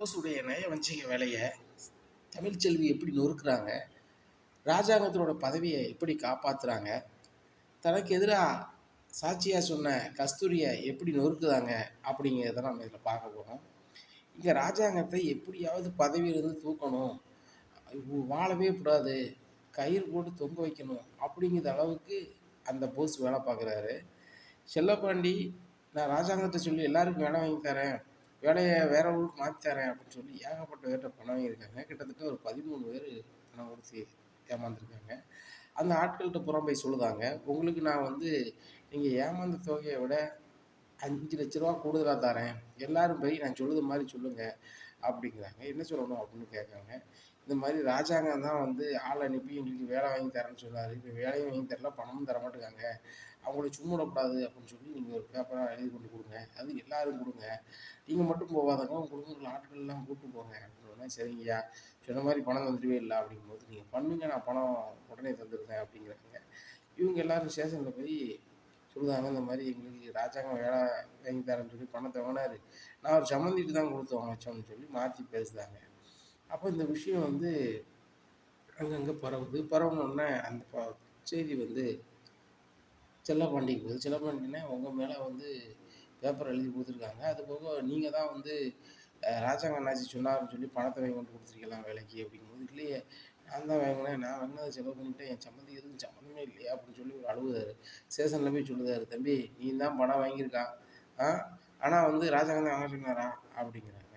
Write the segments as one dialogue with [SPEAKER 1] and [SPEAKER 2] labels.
[SPEAKER 1] போஸுடைய நயவஞ்சக வேலையை தமிழ்ச்செல்வி எப்படி நொறுக்கிறாங்க? ராஜாங்கத்தினோட பதவியை எப்படி காப்பாற்றுறாங்க தனக்கு எதிராக சாட்சியாக சொன்ன கஸ்தூரியை எப்படி நொறுக்குதாங்க? அப்படிங்கிறத நம்ம இதில் பார்க்க போகிறோம் இங்கே ராஜாங்கத்தை எப்படியாவது பதவியிலிருந்து தூக்கணும். வாழவே கூடாது. கயிறு போட்டு தொங்க வைக்கணும் அப்படிங்கிற அளவுக்கு அந்த போஸ் வேலை பார்க்குறாரு. செல்லப்பாண்டி நான் ராஜாங்கத்தை சொல்லி எல்லாருக்கும் வேலை வாங்கி தரேன். வேலையை வேற ஊருக்கு மாற்றி தரேன் அப்படின்னு சொல்லி ஏகப்பட்ட பேர்கிட்ட பணம் வாங்கியிருக்காங்க. கிட்டத்தட்ட ஒரு பதிமூணு பேர் பணம் கொடுத்து ஏமாந்துருக்காங்க. அந்த ஆட்கள்கிட்ட புறம் போய் சொல்லுதாங்க உங்களுக்கு நான் வந்து நீங்கள் ஏமாந்த தொகையை விட அஞ்சு லட்ச ரூபா கூடுதலாக தரேன். எல்லாரும் போய் நான் சொல்லுது மாதிரி சொல்லுங்கள் அப்படிங்கிறாங்க. என்ன சொல்லணும் அப்படின்னு கேட்குறாங்க. இந்த மாதிரி ராஜாங்கம் தான் வந்து ஆள் அனுப்பி எங்களுக்கு வேலை வாங்கி தரேன்னு சொன்னார். இப்போ வேலையும் வாங்கி தரல பணமும் தர மாட்டேங்காங்க. அவங்கள சும்மா விடக்கூடாது அப்படின்னு சொல்லி நீங்கள் ஒரு பேப்பராக எழுதி கொண்டு கொடுங்க. அது எல்லாரும் கொடுங்க. நீங்கள் மட்டும் போகாதங்க உங்கள் குடும்பத்தில் ஆட்கள்லாம் கூப்பிட்டு போங்க. அப்படின்னு சரிங்கய்யா. சொன்ன மாதிரி பணம் தந்துடுவே இல்லை அப்படிங்கும்போது நீங்கள் பண்ணுங்க நான் பணம் உடனே தந்துருந்தேன் அப்படிங்கிறாங்க. இவங்க எல்லாரும் ஸ்டேஷனில் போய் சொல்லுதாங்க இந்த மாதிரி எங்களுக்கு ராஜாங்கம் வேலை வாங்கி தரேன்னு சொல்லி பணத்தை வாங்கினாரு. நான் ஒரு சம்மந்திட்டு தான் கொடுத்தோம் அமைச்சோம்னு சொல்லி மாற்றி பேசுதாங்க அப்போ இந்த விஷயம் வந்து அங்கங்கே பரவுது. பரவணுன்னே அந்த ப செய்தி வந்து செல்லப்பாண்டிக்கு போகுது. செல்லப்பாண்டினா உங்கள் மேலே வந்து பேப்பர் எழுதி கொடுத்துருக்காங்க. அது போக நீங்கள் தான் வந்து ராஜாங்க அண்ணாச்சி சொன்னார்னு சொல்லி பணத்தை வாங்கி கொண்டு கொடுத்துருக்கலாம் வேலைக்கு அப்படிங்கும்போது? இல்லையே. நான் தான் வாங்கினேன். நான் வாங்கினதை செலவு பண்ணிவிட்டேன் என் சம்மந்தி எதுவும் சம்மந்தமே இல்லையா அப்படின்னு சொல்லி ஒரு அழுகுதாரு ஸ்டேஷனில் போய் சொல்லுதாரு. தம்பி நீ தான் பணம் வாங்கியிருக்கான் ஆ? ஆனால் வந்து ராஜாங்க தான் வாங்க சொன்னாரா? அப்படிங்கிறாங்க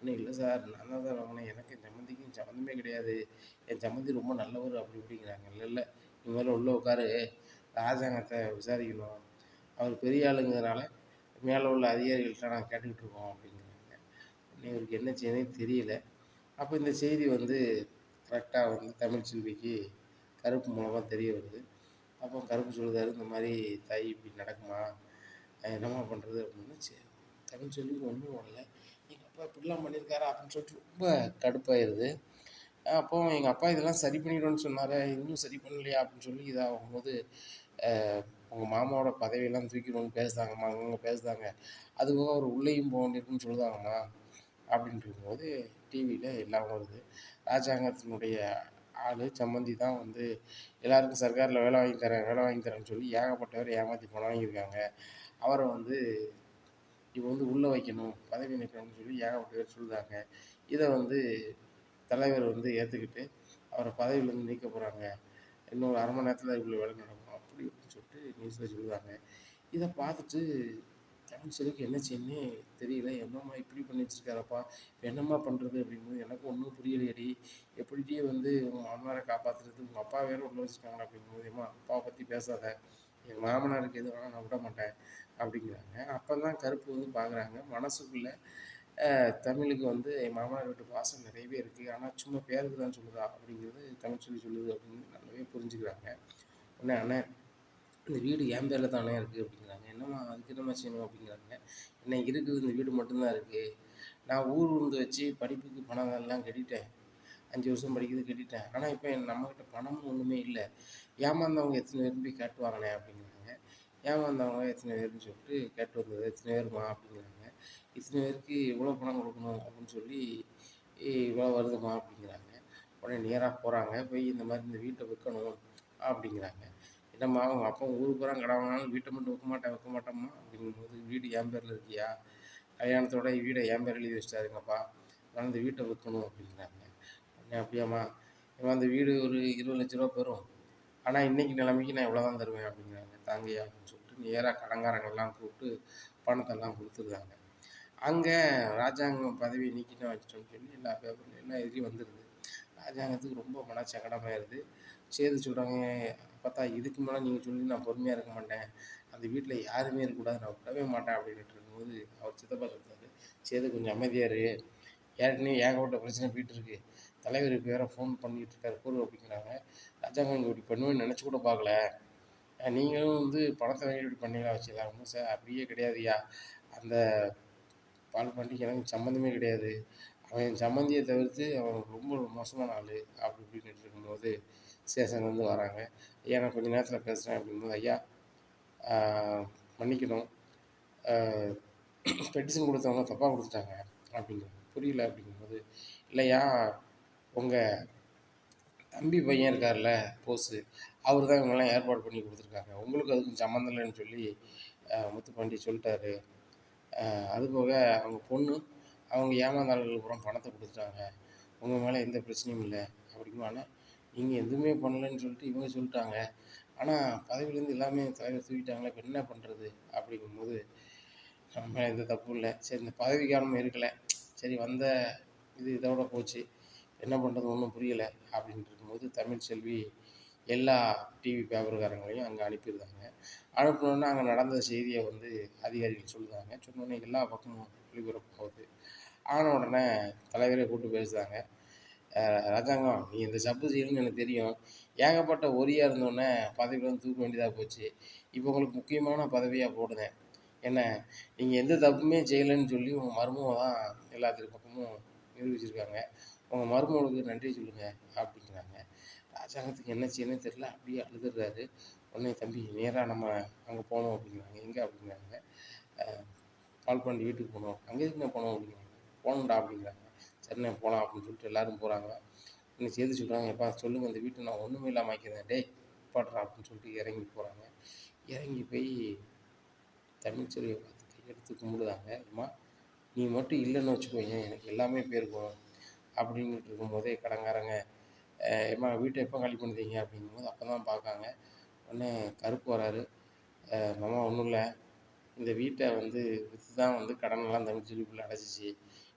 [SPEAKER 1] இன்னும் இல்லை சார். நான் தான் சார் வாங்கினேன். எனக்கு என் சம்மந்திக்கும் சம்மந்தமே கிடையாது. என் சம்மந்தி ரொம்ப நல்லவர் அப்படி இப்படிங்கிறாங்க. இல்லை இல்லை. நீ உள்ளே உட்காரு. ராஜாங்கத்தை விசாரிக்கணும். அவர் பெரிய ஆளுங்கிறதுனால மேலே உள்ள அதிகாரிகள்கிட்ட நாங்கள் கேட்டுக்கிட்டு இருக்கோம் அப்படிங்கிறாங்க. இவருக்கு என்ன செய்யணும் தெரியல. அப்போ இந்த செய்தி வந்து கரெக்டாக வந்து தமிழ் செல்விக்கு கருப்பு மூலமாக தெரிய வருது. அப்போ கருப்பு சொல்லுதாரு இந்த மாதிரி தாய் இப்படி நடக்குமா? என்னம்மா பண்ணுறது அப்படின்னா. சரி. தமிழ் செல்விக்கு ஒன்றும் வரல இப்படிலாம் பண்ணியிருக்காரா அப்படின்னு சொல்லிட்டு ரொம்ப கடுப்பாயிருது. அப்போ எங்கள் அப்பா இதெல்லாம் சரி பண்ணிடும்னு சொன்னார். இன்னும் சரி பண்ணலையா அப்படின்னு சொல்லி இதாகும்போது உங்கள் மாமாவோட பதவியெல்லாம் தூக்கிடுவோன்னு பேசுதாங்கம்மா அவங்க பேசுதாங்க. அதுபோக அவர் உள்ளேயும் போக வேண்டியிருக்குன்னு சொல்லுதாங்கம்மா அப்படின்ட்டு இருக்கும்போது டிவியில் எல்லாம் வருது. ராஜாங்கத்தினுடைய ஆள் சம்மந்தி தான் வந்து எல்லாருக்கும் சர்க்காரில் வேலை வாங்கி தரேன் வேலை வாங்கி தரேன்னு சொல்லி ஏகப்பட்டவர் ஏமாற்றி பணம் வாங்கியிருக்காங்க. அவரை வந்து இப்போ வந்து உள்ளே வைக்கணும் பதவி நிற்கணும்னு சொல்லி ஏகப்பட்ட பேர் சொல்லுதாங்க இதை வந்து தலைவர் வந்து ஏற்றுக்கிட்டு அவரை பதவியிலேருந்து நீக்க போகிறாங்க இன்னொரு அரை மணி நேரத்தில் இவ்வளோ வேலை நடக்கும் அப்படி இப்படின்னு சொல்லிட்டு நியூஸில் சொல்லுவாங்க இதை பார்த்துட்டு தமிழ்ச்செல்விக்கு என்ன செய்யணும்னே தெரியல. என்னம்மா இப்படி பண்ணி வச்சுருக்காரப்பா இப்போ என்னம்மா பண்ணுறது அப்படிங்கும்போது எனக்கு ஒன்றும் புரியலையடி. எப்படிடி வந்து உங்கள் மாமனாரை காப்பாற்றுறது உங்கள் அப்பா வேறு ஒன்று வச்சுருக்காங்க அப்படிங்கும்போது ஏமா அப்பாவை பற்றி பேசாத. எங்கள் மாமனாருக்கு எது வேணால் நான் விட மாட்டேன் அப்படிங்கிறாங்க. அப்போ தான் கருப்பு வந்து பார்க்குறாங்க மனசுக்குள்ளே தமிழுக்கு வந்து என் மாமனார் வீட்டு பாசம் நிறையவே இருக்குது ஆனால் சும்மா பேருக்கு தான் சொல்லுதா அப்படிங்கிறது தமிழ் சொல்லி சொல்லுது அப்படின்னு நல்லாவே புரிஞ்சுக்கிறாங்க. உடனே அண்ணன் இந்த வீடு என் பேரில் தானே இருக்குது அப்படிங்கிறாங்க. என்னம்மா அதுக்கு என்னம்மா செய்யணும் அப்படிங்கிறாங்க. என்ன இருக்குது இந்த வீடு மட்டும்தான் இருக்குது நான் ஊர் உருந்து வச்சு படிப்புக்கு பணம் எல்லாம் கட்டிட்டேன். அஞ்சு வருஷம் படிக்கிறது கட்டிட்டேன். ஆனால் இப்போ நம்மக்கிட்ட பணமும் ஒன்றுமே இல்லை. ஏமாந்தவங்க எத்தனை பேர் போய் கேட்டுவாங்கண்ணே அப்படிங்கிறாங்க. ஏமாந்தவங்க எத்தனை பேர்னு சொல்லிட்டு கேட்டு வந்தது எத்தனை பேருமா அப்படிங்கிறாங்க. இத்தனை பேருக்கு இவ்வளோ பணம் கொடுக்கணும் அப்படின்னு சொல்லி இவ்வளோ வருதுமா? அப்படிங்கிறாங்க. உடனே நேராக போகிறாங்க போய் இந்த மாதிரி இந்த வீட்டை விற்கணும் அப்படிங்கிறாங்க. என்னம்மா அவங்க அப்பா ஊருக்கு போகிறாங்க கடை வாங்கினாலும் வீட்டை மட்டும் வைக்க மாட்டேன் வைக்க மாட்டோம்மா. அப்படிங்கும்போது வீடு என் பேரில் இருக்கியா? கல்யாணத்தோட வீடை என் பேர் எழுதி வச்சிட்டாருங்கப்பா அதனால் இந்த வீட்டை விற்கணும் அப்படிங்கிறாங்க. உடனே அப்படியாம்மா இவன் அந்த வீடு ஒரு இருபது லட்ச ரூபா பெறும். ஆனால் இன்றைக்கி நிலைமைக்கு நான் எவ்வளோ தான் தருவேன் அப்படிங்கிறாங்க. தாங்கய்யா அப்படின்னு சொல்லிட்டு நேராக கடங்காரங்கள்லாம் கூப்பிட்டு பணத்தெல்லாம் கொடுத்துருக்காங்க அங்கே ராஜாங்கம் பதவியை நீக்கிட்டு வச்சிட்டோம்னு சொல்லி எல்லா பேப்பர்லையும் எல்லாம் இதுலேயும் வந்துடுது ராஜாங்கத்துக்கு ரொம்ப மனச்சங்கடமாயிருது. சேர்த்து சொல்கிறாங்க பார்த்தா இதுக்கு மேலே நீங்கள் சொல்லி நான் பொறுமையாக இருக்க மாட்டேன். அந்த வீட்டில் யாருமே இருக்கக்கூடாது. நான் விடவே மாட்டேன் அப்படின்ட்டு இருக்கும்போது அவர் சித்தப்பா சொல்கிறாரு சேது கொஞ்சம் அமைதியாக இரு. ஏற்கனவே ஏகப்பட்ட பிரச்சனை போயிட்டு இருக்கு. தலைவருக்கு வேறு ஃபோன் பண்ணிகிட்ருக்காரு கூறு அப்படிங்கிறாங்க ராஜாங்கம் இப்படி பண்ணுவேன்னு நினச்சி கூட பார்க்கல. நீங்களும் வந்து பணத்தை வாங்கி இப்படி பண்ணீங்களா? வச்சுக்கலாம். ஒன்றும் சார் அப்படியே கிடையாதுயா அந்த பால் பண்டிகை எனக்கு சம்மந்தமே கிடையாது. அவன் சம்மந்தியை தவிர்த்து அவன் ரொம்ப மோசமான ஆள். அப்படி இப்படின்னு இருக்கும்போது ஸ்டேஷன்லேருந்து வராங்க. ஐயா நான் கொஞ்சம் நேரத்தில் பேசுகிறேன் அப்படிங்கும்போது ஐயா மன்னிக்கணும். பெட்டிஷன் கொடுத்தவங்க தப்பாக கொடுத்துட்டாங்க அப்படிங்கிறாங்க புரியல அப்படிங்கும்போது இல்லையா உங்கள் தம்பி பையன் இருக்கார்ல போஸு அவர் தான் இவங்கெல்லாம் ஏற்பாடு பண்ணி கொடுத்துருக்காங்க. உங்களுக்கு அதுக்கும் சம்மந்தம் இல்லைன்னு சொல்லி முத்துப்பாண்டி சொல்லிட்டாரு. அதுபோக அவங்க பொண்ணு அவங்க ஏமாந்தாளர்களுக்கு பூரா பணத்தை கொடுத்துட்டாங்க. உங்கள் மேலே எந்த பிரச்சனையும் இல்லை அப்படிங்குவானே நீங்கள் எதுவுமே பண்ணலன்னு சொல்லிட்டு இவங்க சொல்லிட்டாங்க. ஆனால் பதவியிலேருந்து எல்லாமே தலைவர் தூக்கிட்டாங்களே இப்போ என்ன பண்ணுறது அப்படிங்கும்போது நம்ம எந்த தப்பும் இல்லை. சரி இந்த பதவி காரணம் இருக்கலை. சரி வந்த இது இதோட போச்சு. என்ன பண்ணுறது ஒன்றும் புரியலை. அப்படின்ட்டு இருக்கும்போது தமிழ் செல்வி எல்லா டிவி பேப்பர்காரங்களையும் அங்கே அனுப்பியிருந்தாங்க. அனுப்பினோடனே அங்கே நடந்த செய்தியை வந்து அதிகாரிகள் சொல்லுதாங்க சொன்னோடனே எல்லா பக்கமும் ஒளிபரப்பாகுது ஆன உடனே தலைவரை கூப்பிட்டு பேசுகிறாங்க ராஜாங்கம் நீ இந்த சப்பு செய்யணும்னு எனக்கு தெரியும். ஏகப்பட்ட ஒரியாக இருந்தோடனே பதவியிலேருந்து வந்து தூக்க வேண்டியதாக போச்சு. இப்போ உங்களுக்கு முக்கியமான பதவியாக போடுதேன் என்ன? நீங்கள் எந்த தப்புமே செய்யலைன்னு சொல்லி உங்கள் மர்மம் தான் எல்லாத்துக்கு பக்கமும் நிரூபிச்சிருக்காங்க உங்கள் மருமகளுக்கு நன்றி சொல்லுங்கள் அப்படிங்கிறாங்க. ராஜாங்கத்துக்கு என்ன செய்யணும்னு தெரில அப்படியே அழுதுடுறாரு உடனே தம்பி நேராக நம்ம அங்கே போனோம் அப்படிங்கிறாங்க. எங்கே? அப்படிங்கிறாங்க. பால்பாண்டி வீட்டுக்கு போனோம் அங்கே எதுக்குண்ணே போனோம் அப்படிங்கிறாங்க. போகணும்டா அப்படிங்கிறாங்க. சரிண்ணே போகலாம் அப்படின்னு சொல்லிட்டு எல்லோரும் போகிறாங்க என்ன சேர்த்து சொல்கிறாங்க எப்பா சொல்லுங்கள் இந்த வீட்டை நான் ஒன்றுமே இல்லாமல் ஆக்கிறேன் டே பாடுறா அப்படின்னு சொல்லிட்டு இறங்கி போகிறாங்க இறங்கி போய் தமிழ்ச்செல்வியை பார்த்து கையெடுத்து கும்பிடுதாங்க அம்மா நீ மட்டும் இல்லைன்னு வச்சுக்கோங்க எனக்கு எல்லாமே போயிருக்கும். அப்படின்ட்டு இருக்கும்போதே கடங்காரங்க ஏம்மா வீட்டை எப்போ காலி பண்ணுறீங்க அப்படிங்கும்போது அப்போ தான் பார்க்காங்க. உடனே கருப்பு வராரு. மாமா ஒன்றும் இல்லை. இந்த வீட்டை வந்து விற்று தான் வந்து கடனெல்லாம் தமிழ்ச்செல்விக்குள்ளே அடைச்சிச்சு.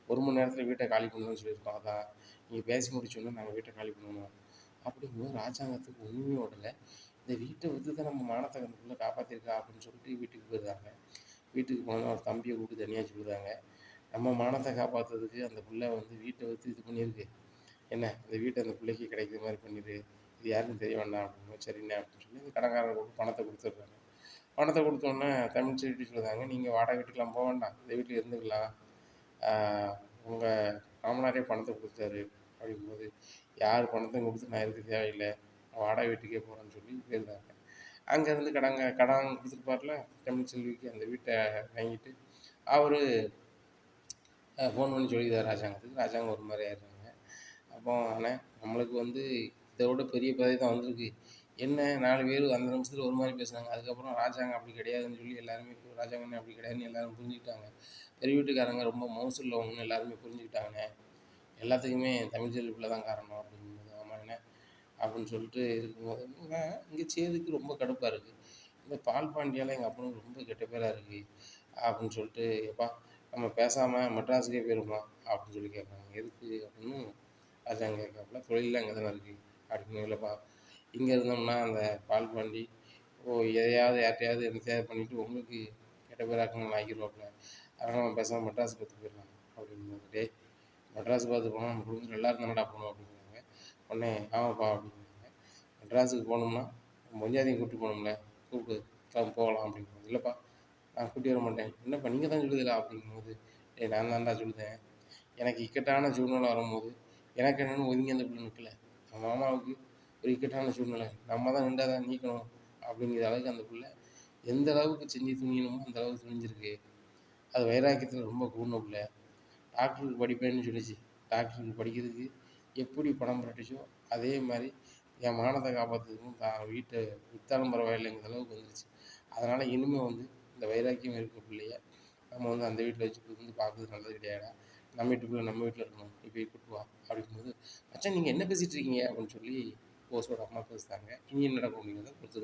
[SPEAKER 1] ஒரு மணி நேரத்தில் வீட்டை காலி பண்ணணும்னு சொல்லியிருக்கோம் அதான். நீங்கள் பேசி முடிச்சோன்னே நாங்கள் வீட்டை காலி பண்ணணும்? அப்படிங்கும்போது ராஜாங்கத்துக்கு ஒன்றுமே ஓடலை. இந்த வீட்டை விற்று தான் நம்ம மானத்தை கண்டுக்குள்ளே காப்பாற்றிருக்கா அப்படின்னு சொல்லிட்டு வீட்டுக்கு போயிருந்தாங்க. வீட்டுக்கு போனால் ஒரு தம்பியை கூப்பிட்டு தனியாக சொல்லுதாங்க நம்ம மானத்தை காப்பாற்றுறதுக்கு அந்த பிள்ளை வந்து வீட்டை விற்று இது பண்ணியிருக்கு. என்ன? இந்த வீட்டை அந்த பிள்ளைக்கு கிடைக்கிற மாதிரி பண்ணிடு இது யாருக்கும் தெரிய வேண்டாம் அப்படின்னு சரிண்ணே அப்படின்னு சொல்லி இந்த கடன்காரர் பணத்தை கொடுத்துட்றாங்க. பணத்தை கொடுத்தோன்னே தமிழ் செடி சொல்லுதாங்க நீங்கள் வாடகை வீட்டுக்கெலாம் போக வேண்டாம். இந்த வீட்டில் இருந்துக்கலாம். உங்கள் மாமனாரே பணத்தை கொடுத்தாரு அப்படிங்கும்போது யார் பணத்தையும் கொடுத்து நான் இருக்க தேவையில்லை. வாடகை வீட்டுக்கே போகிறேன்னு சொல்லி போயிருந்தாங்க. அங்கேருந்து கடங்க கடன் கொடுத்துருப்பார்ல தமிழ் செல்விக்கு அந்த வீட்டை வாங்கிட்டு அவர் ஃபோன் பண்ணி சொல்லிக்கிறார் ராஜாங்கத்துக்கு. ராஜாங்கம் ஒரு மாதிரி ஆயிடுறாங்க. அப்போ ஆனால் நம்மளுக்கு வந்து இதை விட பெரிய பதவி தான் வந்திருக்கு. என்ன நாலு பேர் அந்த நிமிஷத்தில் ஒரு மாதிரி பேசுனாங்க. அதுக்கப்புறம் ராஜாங்க அப்படி கிடையாதுன்னு சொல்லி எல்லாருமே ராஜாங்கன்னு அப்படி கிடையாதுன்னு எல்லோரும் புரிஞ்சுக்கிட்டாங்க. பெரிய வீட்டுக்காரங்க ரொம்ப மோசம் உள்ளவங்கன்னு எல்லாருமே புரிஞ்சுக்கிட்டாங்க. எல்லாத்துக்குமே தமிழ் செல்விப்பில் தான் காரணம் அப்படின்னு ஆமாம் என்ன அப்படின்னு சொல்லிட்டு இருக்கும்போது இங்கே சேதுக்கு ரொம்ப கடுப்பாக இருக்குது இந்த பால் பாண்டியால் எங்கள் அப்பனுக்கு ரொம்ப கெட்ட பேராக இருக்குது அப்படின்னு சொல்லிட்டு எப்பா நம்ம பேசாமல் மெட்ராஸுக்கே போயிருமா? அப்படின்னு சொல்லி கேட்குறாங்க எதுக்கு அப்படின்னு ராஜாங்க கேட்காப்புல தொழிலில் அங்கே தானே இருக்குது அப்படின்னு இல்லைப்பா இங்கே இருந்தோம்னா அந்த பால் பாண்டி ஓ எதையாவது யார்ட்டையாவது தேவை பண்ணிவிட்டு உங்களுக்கு கெட்ட பேராக்கணும் ஆக்கிடுவாப்புல அதனால் நம்ம பேசாமல் மெட்ராஸ் பார்த்து போயிடலாம் அப்படின்னு டே மெட்ராஸ் பார்த்து போனால் நம்ம குடும்பத்தில் எல்லோரும் தானடா போகணும்? அப்படிங்கிறாங்க உடனே ஆமாப்பா அப்படிங்கிறாங்க மெட்ராஸுக்கு போகணும்னா மொஞ்சாதையும் கூப்பிட்டு போகணும்ல. கூப்பிட்டு கிளம்பி போகலாம் அப்படிங்கிறாங்க இல்லைப்பா நான் கூட்டி வர மாட்டேன். என்னப்பா நீங்கள் தான் சொல்லுதில்ல அப்படிங்கும்போது டே நான் தான்டா சொல்லுதேன். எனக்கு இக்கட்டான சூழ்நிலை வரும்போது எனக்கு என்னென்னு ஒதுங்கி அந்த பிள்ளை நிற்கல என் மாமாவுக்கு ஒரு இக்கட்டான சூழ்நிலை. நம்ம தான் நின்றா தான் நீக்கணும் அப்படிங்கிற அளவுக்கு அந்த பிள்ளை எந்த அளவுக்கு செஞ்சு துணியணுமோ அந்த அளவுக்கு துணிஞ்சிருக்கு. அது வைராக்கியத்தில் ரொம்ப கூர்ன பிள்ளை. டாக்டருக்கு படிப்பேன்னு சொல்லிச்சு. டாக்டருக்கு படிக்கிறதுக்கு எப்படி பணம் புரட்டுச்சோ அதே மாதிரி என் மானத்தை காப்பாற்றுறதுக்கும் தான் வீட்டை வித்தாலும் பரவாயில்லைங்கிற அளவுக்கு வந்துருச்சு. அதனால் இனிமேல் வந்து இந்த வைராக்கியம் இருக்க பிள்ளைய நம்ம வந்து அந்த வீட்டில் வச்சு வந்து பார்க்குறது நல்லது கிடையாடா நம்ம வீட்டுக்குள்ளே நம்ம வீட்டில் இருக்கணும். இப்போ போய் கூட்டு வா அப்படிங்கும்போது மச்சான் நீங்கள் என்ன பேசிகிட்டு இருக்கீங்க? அப்படின்னு சொல்லி போஸோட அம்மா பேசுகிறாங்க இனி என்ன நடக்கும்? அப்படிங்கிறத பொறுத்து